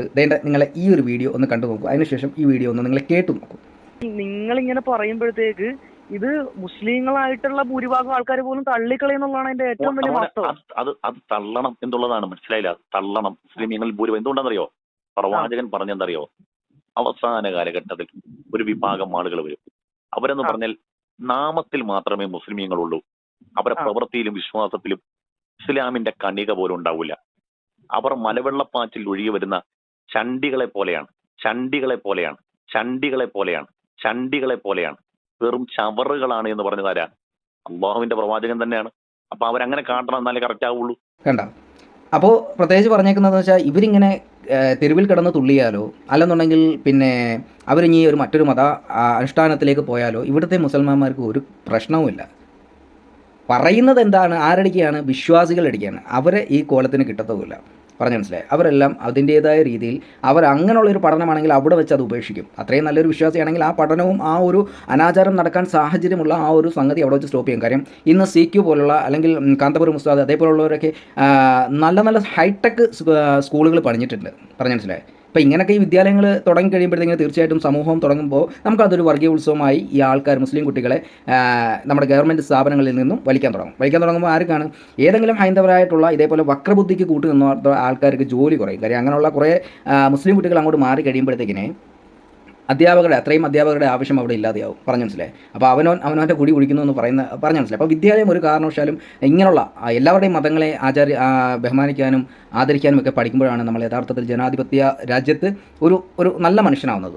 വേണ്ട നിങ്ങളെ ഈ ഒരു വീഡിയോ ഒന്ന് കണ്ടു നോക്കും. അതിനുശേഷം ഈ വീഡിയോ ഒന്ന് നിങ്ങൾ കേട്ടു നോക്കും. നിങ്ങളിങ്ങനെ പറയുമ്പോഴത്തേക്ക് ഇത് മുസ്ലിങ്ങളായിട്ടുള്ള ഭൂരിഭാഗം ആൾക്കാർ പോലും തള്ളിക്കളയെന്നുള്ളതാണ് അതിന്റെ ഏറ്റവും വലിയ വാസ്തവം അത് അത് തള്ളണം എന്നുള്ളതാണ്. മനസ്സിലായില്ല? തള്ളണം. മുസ്ലിമീങ്ങൾ ഭൂരിഭാഗം എന്തുകൊണ്ടാണെന്നറിയോ പ്രവാചകൻ പറഞ്ഞെന്തറിയോ? അവസാന കാലഘട്ടത്തിൽ ഒരു വിഭാഗം ആളുകൾ വരും. അവരെന്ന് പറഞ്ഞാൽ നാമത്തിൽ മാത്രമേ മുസ്ലിമീങ്ങളുള്ളൂ. അവരെ. പ്രവൃത്തിയിലും വിശ്വാസത്തിലും ഇസ്ലാമിന്റെ കണിക പോലും ഉണ്ടാവില്ല. അവർ മലവെള്ളപ്പാച്ചിൽ ഒഴുകി വരുന്ന ചണ്ടികളെ പോലെയാണ്. ചണ്ടികളെ പോലെയാണ്. ചണ്ടികളെ പോലെയാണ്. ചണ്ടികളെ പോലെയാണ്. വെറും ചവറുകളാണ് എന്ന് പറഞ്ഞതാരാ അള്ളാഹുവിന്റെ പ്രവാചകൻ തന്നെയാണ്. അപ്പൊ അവരങ്ങനെ കാട്ടണം എന്നാലേ കറക്റ്റ് ആവുള്ളൂ. കണ്ട അപ്പോൾ പ്രത്യേകിച്ച് പറഞ്ഞേക്കുന്നത് വെച്ചാൽ ഇവരിങ്ങനെ തെരുവിൽ കിടന്ന് തുള്ളിയാലോ അല്ലെന്നുണ്ടെങ്കിൽ പിന്നെ അവരിനി ഒരു മറ്റൊരു മത അനുഷ്ഠാനത്തിലേക്ക് പോയാലോ ഇവിടുത്തെ മുസൽമാന്മാർക്ക് ഒരു പ്രശ്നവുമില്ല. പറയുന്നത് എന്താണ്? ആരടിക്കുകയാണ്? വിശ്വാസികൾ അടിക്കുകയാണ് അവരെ ഈ കോലത്തിന് കിട്ടത്തുമില്ല. പറഞ്ഞു മനസ്സിലായി. അവരെല്ലാം അതിന്റേതായ രീതിയിൽ അവർ അങ്ങനെയുള്ള ഒരു പഠനമാണെങ്കിൽ അവിടെ വെച്ച് അത് ഉപേക്ഷിക്കും. അത്രയും നല്ലൊരു വിശ്വാസിയാണെങ്കിൽ ആ പഠനവും ആ ഒരു അനാചാരം നടക്കാൻ സാഹചര്യമുള്ള ആ ഒരു സംഗതി അവിടെ വെച്ച് സ്റ്റോപ്പ് ചെയ്യും. കാര്യം ഇന്ന് സി ക്യു പോലുള്ള അല്ലെങ്കിൽ കാന്തപുരം ഉസ്താദ് അതേപോലുള്ളവരൊക്കെ നല്ല നല്ല ഹൈടെക് സ്കൂളുകൾ പണിഞ്ഞിട്ടുണ്ട്. പറഞ്ഞു മനസ്സിലായി? അപ്പോൾ ഇങ്ങനെയൊക്കെ ഈ വിദ്യാലയങ്ങൾ തുടങ്ങി കഴിയുമ്പോഴത്തേക്കും തീർച്ചയായിട്ടും സമൂഹം തുടങ്ങുമ്പോൾ നമുക്കതൊരു വർഗീയ ഉത്സവമായി ഈ ആൾക്കാർ മുസ്ലിം കുട്ടികളെ നമ്മുടെ ഗവൺമെന്റ് സ്ഥാപനങ്ങളിൽ നിന്നും വലിക്കാൻ തുടങ്ങും. വലിക്കാൻ തുടങ്ങുമ്പോൾ ആർക്കാണ്? ഏതെങ്കിലും ഹൈന്ദവരായിട്ടുള്ള ഇതേപോലെ വക്രബുദ്ധിക്ക് കൂട്ടുനിന്ന ആൾക്കാർക്ക് ജോലി കുറയും. കാര്യം അങ്ങനെയുള്ള കുറേ മുസ്ലിം കുട്ടികൾ അങ്ങോട്ട് മാറി കഴിയുമ്പോഴത്തേക്കിനെ അധ്യാപകരുടെ അത്രയും അധ്യാപകരുടെ ആവശ്യം അവിടെ ഇല്ലാതെയാവും. പറഞ്ഞു മനസ്സിലായി? അപ്പോൾ അവനോ അവനവന്റെ കുടി കുടിക്കുന്നു എന്ന് പറയുന്ന പറഞ്ഞു മനസ്സിലായി? അപ്പോൾ വിദ്യാലയം ഒരു കാരണവശാലും ഇങ്ങനെയുള്ള എല്ലാവരുടെയും മതങ്ങളെ ആചാര്യ ബഹുമാനിക്കാനും ആദരിക്കാനും ഒക്കെ പഠിക്കുമ്പോഴാണ് നമ്മൾ യഥാർത്ഥത്തിൽ ജനാധിപത്യ രാജ്യത്ത് ഒരു ഒരു നല്ല മനുഷ്യനാവുന്നത്.